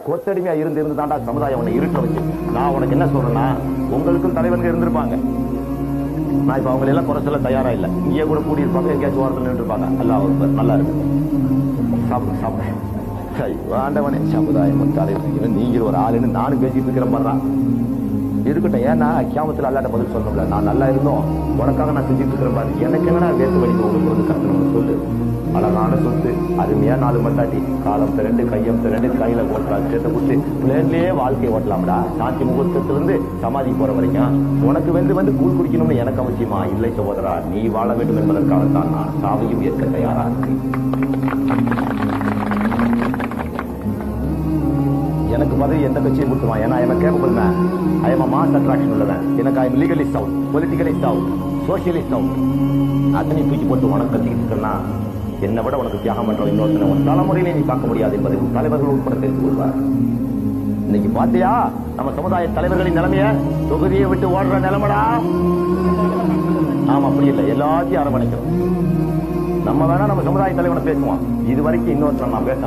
கொத்தடிமையா இருந்து இருந்து தாண்டா சமுதாயம் உன்னை இருட்ட வச்சு நான் உனக்கு என்ன சொல்றேன்னா உங்களுக்கும் தலைவர்கள் இருந்திருப்பாங்க. நான் இப்ப அவங்க எல்லாம் குறைச்சல தயாரா இல்ல. இங்கே கூட கூடி இருப்பாங்க எங்கேயாச்சும் ஓரத்தில் நின்று இருப்பாங்க. அல்லா நல்லா இருக்கு. சாப்பிடு சாப்பிடு சரி ஆண்டவனே சமுதாயம் தலைவர் நீங்கள் ஒரு ஆளுன்னு நானும் பேசிட்டு இருக்கிற மாதிரிதான் இருக்கட்டும் ஏன்னா கியாமத்துல அல்லாட்ட பதில் சொல்லணும்ல. நான் நல்லா இருந்தோம். உனக்காக நான் செஞ்சுட்டு இருக்கிற மாதிரி எனக்கு என்னடா வேத்து வலிக்கு உங்களுக்கு வந்து கட்டணும் சொல்லு. அருமையான சொத்து. அருமையா நாலு மண்டாட்டி காலம் திரண்டு கையம் திரண்டு கையில ஓட்டா சேர்த்து கொடுத்து பிளேன்லயே வாழ்க்கை ஓட்டலாம்டா. சாந்தி முகூர்த்தத்துல இருந்து சமாதி போற வரைக்கும் உனக்கு வந்து வந்து கூழ் குடிக்கணும்னு எனக்கு அவசியமா? இல்லை சகோதரா நீ வாழ வேண்டும் என்பதற்காகத்தான் நான் சாவையும் ஏற்க தயாரா இருக்கு எனக்கு பதவி எந்த கட்சியும் கொடுத்துமா ஏன்னா எனக்கு கேட்கப்படும் ஐ எம் மாஸ் அட்ராக்ஷன் உள்ளவன். எனக்கு I am legalist out politicalist out socialist out அத்தனை தூக்கி போட்டு உனக்கு கத்திக்கிட்டு இருக்கேன்னா என்னை விட உனக்கு தியாகம் பண்ற இன்னொருத்தனை உன் தலைமுறையிலே நீ பார்க்க முடியாது என்பதை உன் தலைவர்கள் உட்பட தெரிந்து கொள்வார் இன்னைக்கு பாத்தியா நம்ம சமுதாய தலைவர்களின் நிலைமைய? தொகுதியை விட்டு ஓடுற நிலைமடா? ஆமா அப்படி இல்லை. எல்லாத்தையும் அரவணைக்கிறோம் நம்ம வேணா நம்ம சமுதாய தலைவனை பேசுவோம். இது வரைக்கும் இன்னொருத்தன் நான் பேச